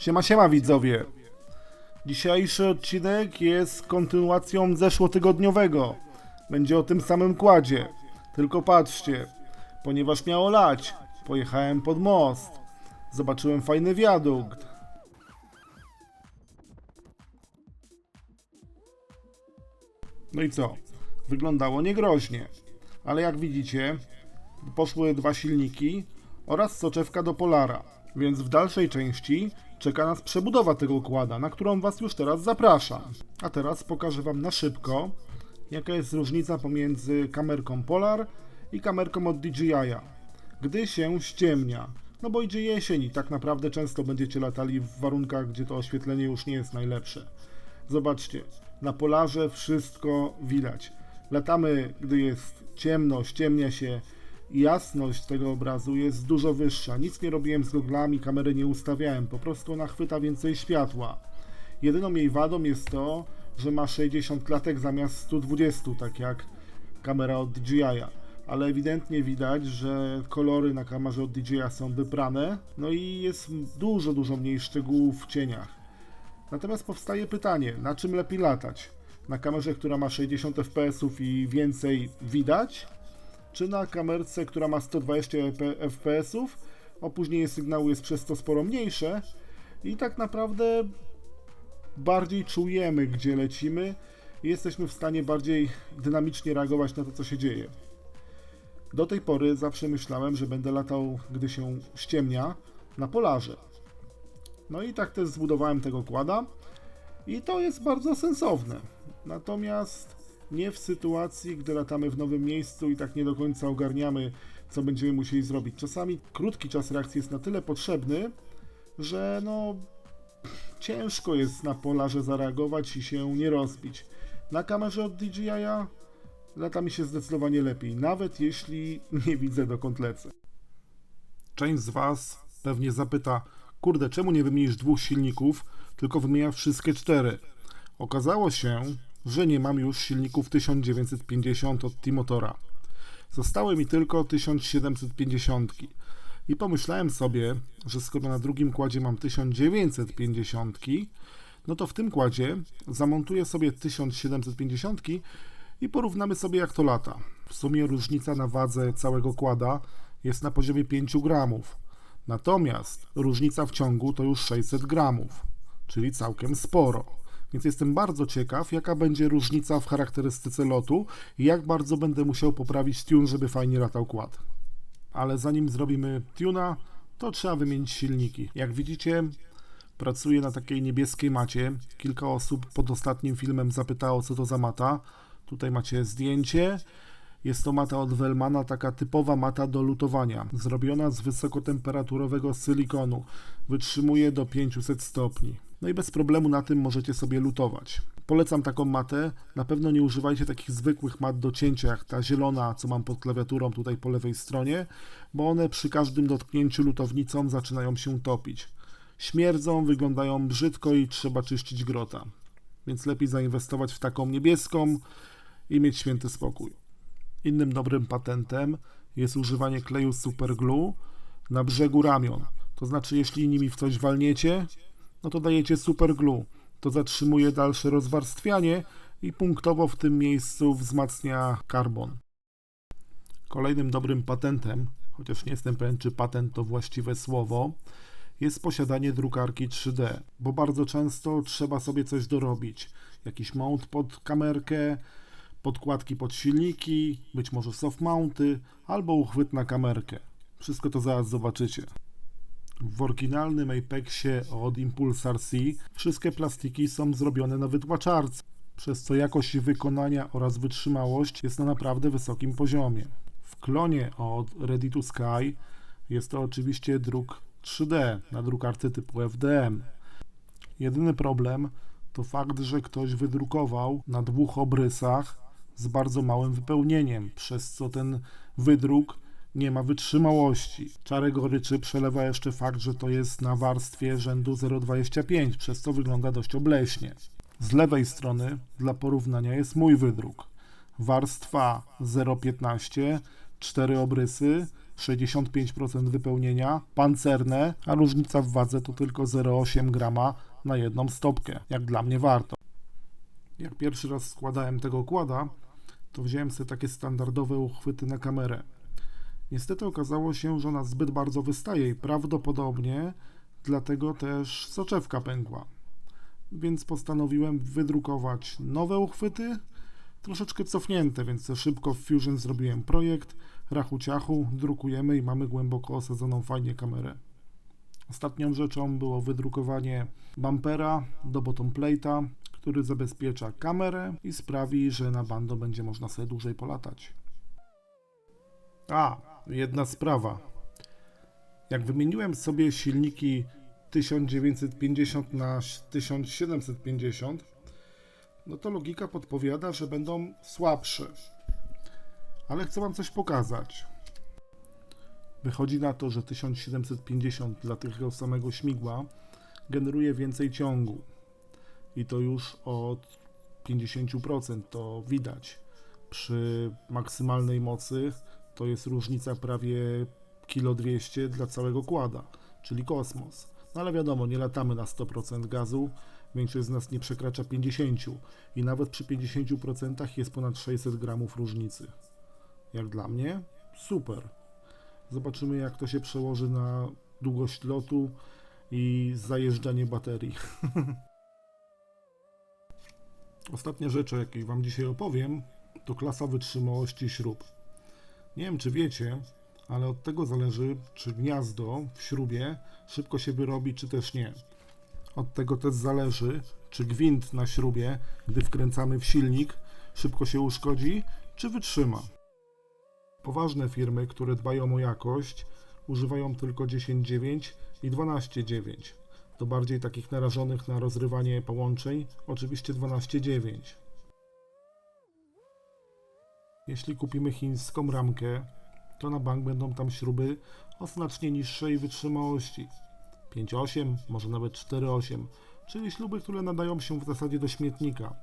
Siema, siema widzowie. Dzisiejszy odcinek jest kontynuacją zeszłotygodniowego. Będzie o tym samym kładzie. Tylko patrzcie, ponieważ miało lać, pojechałem pod most. Zobaczyłem fajny wiadukt. No i co? Wyglądało niegroźnie. Ale jak widzicie, poszły dwa silniki oraz soczewka do Polara. Więc w dalszej części czeka nas przebudowa tego układa, na którą Was już teraz zapraszam. A teraz pokażę Wam na szybko, jaka jest różnica pomiędzy kamerką Polar i kamerką od DJI-a. Gdy się ściemnia, no bo idzie jesień i tak naprawdę często będziecie latali w warunkach, gdzie to oświetlenie już nie jest najlepsze. Zobaczcie, na Polarze wszystko widać. Latamy, gdy jest ciemno, ściemnia się, jasność tego obrazu jest dużo wyższa. Nic nie robiłem z goglami, kamery nie ustawiałem, po prostu ona chwyta więcej światła. Jedyną jej wadą jest to, że ma 60 klatek zamiast 120, tak jak kamera od DJI. Ale ewidentnie widać, że kolory na kamerze od DJI są wyprane, no i jest dużo, dużo mniej szczegółów w cieniach. Natomiast powstaje pytanie, na czym lepiej latać? Na kamerze, która ma 60 fps i więcej widać, czy na kamerce, która ma 120 fps, opóźnienie sygnału jest przez to sporo mniejsze i tak naprawdę bardziej czujemy, gdzie lecimy i jesteśmy w stanie bardziej dynamicznie reagować na to, co się dzieje. Do tej pory zawsze myślałem, że będę latał, gdy się ściemnia, na polarze. No i tak też zbudowałem tego kłada i to jest bardzo sensowne. Natomiast nie w sytuacji, gdy latamy w nowym miejscu i tak nie do końca ogarniamy, co będziemy musieli zrobić. Czasami krótki czas reakcji jest na tyle potrzebny, że no ciężko jest na polarze zareagować i się nie rozbić. Na kamerze od DJI lata mi się zdecydowanie lepiej, nawet jeśli nie widzę dokąd lecę. Część z Was pewnie zapyta, kurde, czemu nie wymienisz dwóch silników, tylko wymieniasz wszystkie cztery? Okazało się, że nie mam już silników 1950 od T-Motora. Zostały mi tylko 1750. I pomyślałem sobie, że skoro na drugim kładzie mam 1950, no to w tym kładzie zamontuję sobie 1750 i porównamy sobie jak to lata. W sumie różnica na wadze całego kłada jest na poziomie 5 gramów. Natomiast różnica w ciągu to już 600 gramów, czyli całkiem sporo. Więc jestem bardzo ciekaw, jaka będzie różnica w charakterystyce lotu i jak bardzo będę musiał poprawić tune, żeby fajnie latał kład. Ale zanim zrobimy tuna, to trzeba wymienić silniki. Jak widzicie, pracuję na takiej niebieskiej macie. Kilka osób pod ostatnim filmem zapytało, co to za mata. Tutaj macie zdjęcie. Jest to mata od Wellmana, taka typowa mata do lutowania, zrobiona z wysokotemperaturowego silikonu. Wytrzymuje do 500 stopni. No i bez problemu na tym możecie sobie lutować. Polecam taką matę. Na pewno nie używajcie takich zwykłych mat do cięcia, jak ta zielona, co mam pod klawiaturą tutaj po lewej stronie, bo one przy każdym dotknięciu lutownicą zaczynają się topić. Śmierdzą, wyglądają brzydko i trzeba czyścić grota. Więc lepiej zainwestować w taką niebieską i mieć święty spokój. Innym dobrym patentem jest używanie kleju superglue na brzegu ramion. To znaczy, jeśli nimi w coś walniecie, no to dajecie superglue. To zatrzymuje dalsze rozwarstwianie i punktowo w tym miejscu wzmacnia karbon. Kolejnym dobrym patentem, chociaż nie jestem pewien, czy patent to właściwe słowo, jest posiadanie drukarki 3D, bo bardzo często trzeba sobie coś dorobić. Jakiś mount pod kamerkę, podkładki pod silniki, być może soft mounty albo uchwyt na kamerkę. Wszystko to zaraz zobaczycie. W oryginalnym Apexie od Impulsar C wszystkie plastiki są zrobione na wytłaczarce, przez co jakość wykonania oraz wytrzymałość jest na naprawdę wysokim poziomie. W klonie od Ready to Sky jest to oczywiście druk 3D na drukarce typu FDM. Jedyny problem to fakt, że ktoś wydrukował na dwóch obrysach z bardzo małym wypełnieniem, przez co ten wydruk nie ma wytrzymałości. Czarę goryczy przelewa jeszcze fakt, że to jest na warstwie rzędu 0,25, przez co wygląda dość obleśnie. Z lewej strony dla porównania jest mój wydruk. Warstwa 0,15, cztery obrysy, 65% wypełnienia, pancerne, a różnica w wadze to tylko 0,8 grama na jedną stopkę. Jak dla mnie warto. Jak pierwszy raz składałem tego kłada, to wziąłem sobie takie standardowe uchwyty na kamerę. Niestety okazało się, że ona zbyt bardzo wystaje i prawdopodobnie dlatego też soczewka pękła. Więc postanowiłem wydrukować nowe uchwyty, troszeczkę cofnięte, więc szybko w Fusion zrobiłem projekt, rachu ciachu, drukujemy i mamy głęboko osadzoną fajnie kamerę. Ostatnią rzeczą było wydrukowanie bumpera do bottom plate'a, który zabezpiecza kamerę i sprawi, że na bando będzie można sobie dłużej polatać. A, jedna sprawa. Jak wymieniłem sobie silniki 1950 na 1750, no to logika podpowiada, że będą słabsze. Ale chcę Wam coś pokazać. Wychodzi na to, że 1750 dla tego samego śmigła generuje więcej ciągu. I to już od 50% to widać. Przy maksymalnej mocy to jest różnica prawie kilo 200 dla całego kłada, czyli kosmos. No ale wiadomo, nie latamy na 100% gazu, większość z nas nie przekracza 50 i nawet przy 50% jest ponad 600 gramów różnicy. Jak dla mnie, super. Zobaczymy jak to się przełoży na długość lotu i zajeżdżanie baterii. Ostatnia rzecz, o jakiej Wam dzisiaj opowiem, to klasa wytrzymałości śrub. Nie wiem, czy wiecie, ale od tego zależy, czy gniazdo w śrubie szybko się wyrobi, czy też nie. Od tego też zależy, czy gwint na śrubie, gdy wkręcamy w silnik, szybko się uszkodzi, czy wytrzyma. Poważne firmy, które dbają o jakość, używają tylko 10.9 i 12.9. Do bardziej takich narażonych na rozrywanie połączeń, oczywiście 12.9. Jeśli kupimy chińską ramkę, to na bank będą tam śruby o znacznie niższej wytrzymałości. 5,8, może nawet 4,8, czyli śruby, które nadają się w zasadzie do śmietnika.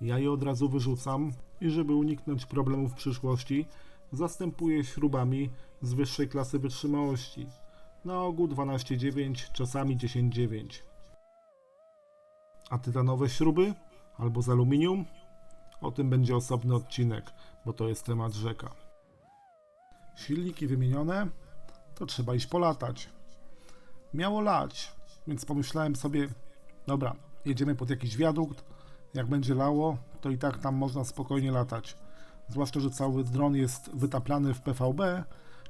Ja je od razu wyrzucam i żeby uniknąć problemów w przyszłości, zastępuję śrubami z wyższej klasy wytrzymałości. Na ogół 12,9, czasami 10,9. A tytanowe śruby? Albo z aluminium? O tym będzie osobny odcinek, bo to jest temat rzeka. Silniki wymienione, to trzeba iść polatać. Miało lać, więc pomyślałem sobie, dobra, jedziemy pod jakiś wiadukt, jak będzie lało, to i tak tam można spokojnie latać. Zwłaszcza, że cały dron jest wytaplany w PVB,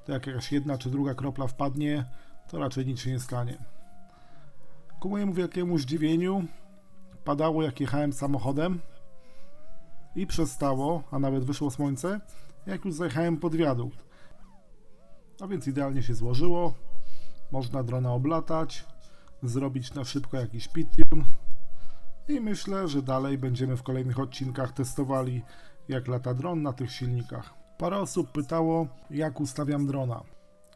to jak jakaś jedna czy druga kropla wpadnie, to raczej nic się nie stanie. Ku mojemu wielkiemu zdziwieniu, padało jak jechałem samochodem i przestało, a nawet wyszło słońce, jak już zajechałem pod wiadukt. A więc idealnie się złożyło. Można drona oblatać, zrobić na szybko jakiś pit-tune i myślę, że dalej będziemy w kolejnych odcinkach testowali jak lata dron na tych silnikach. Parę osób pytało, jak ustawiam drona.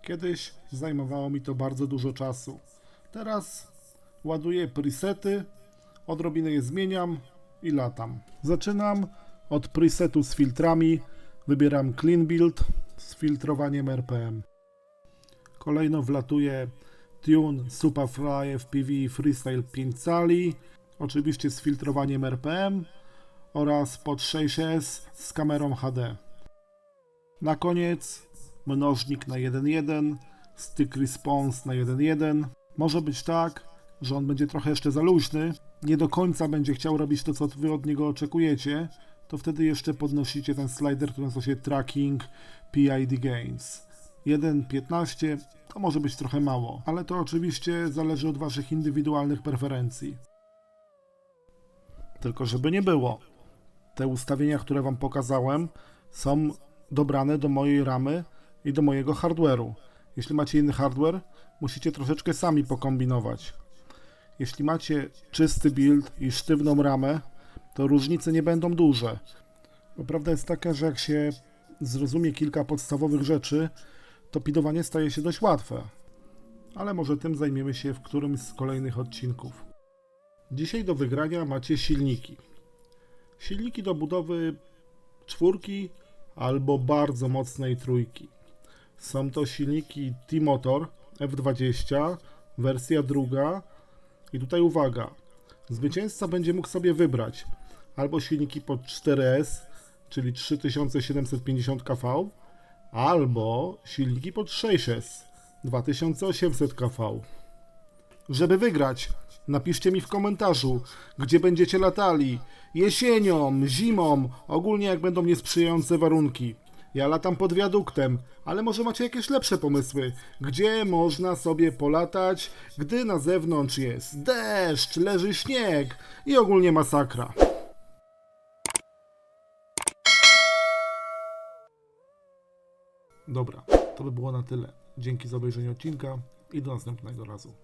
Kiedyś zajmowało mi to bardzo dużo czasu. Teraz ładuję presety, odrobinę je zmieniam i latam. Zaczynam od presetu z filtrami, wybieram Clean Build z filtrowaniem RPM. Kolejno wlatuje Tune Superfly FPV Freestyle 5 cali, oczywiście z filtrowaniem RPM oraz pod 6S z kamerą HD. Na koniec mnożnik na 1.1, stick response na 1.1. Może być tak, że on będzie trochę jeszcze za luźny, nie do końca będzie chciał robić to, co wy od niego oczekujecie, to wtedy jeszcze podnosicie ten slider, który nazywa się Tracking PID Gains. 1.15 to może być trochę mało, ale to oczywiście zależy od waszych indywidualnych preferencji. Tylko żeby nie było, te ustawienia, które wam pokazałem, są dobrane do mojej ramy i do mojego hardware'u. Jeśli macie inny hardware, musicie troszeczkę sami pokombinować. Jeśli macie czysty build i sztywną ramę, to różnice nie będą duże. Bo prawda jest taka, że jak się zrozumie kilka podstawowych rzeczy, to pidowanie staje się dość łatwe. Ale może tym zajmiemy się w którymś z kolejnych odcinków. Dzisiaj do wygrania macie silniki. Silniki do budowy czwórki albo bardzo mocnej trójki. Są to silniki T-Motor F20, wersja druga. I tutaj uwaga, zwycięzca będzie mógł sobie wybrać albo silniki pod 4S, czyli 3750 kV, albo silniki pod 6S, 2800 kV. Żeby wygrać, napiszcie mi w komentarzu, gdzie będziecie latali. Jesienią, zimą, ogólnie jak będą niesprzyjające warunki. Ja latam pod wiaduktem, ale może macie jakieś lepsze pomysły, gdzie można sobie polatać, gdy na zewnątrz jest deszcz, leży śnieg i ogólnie masakra. Dobra, to by było na tyle. Dzięki za obejrzenie odcinka i do następnego razu.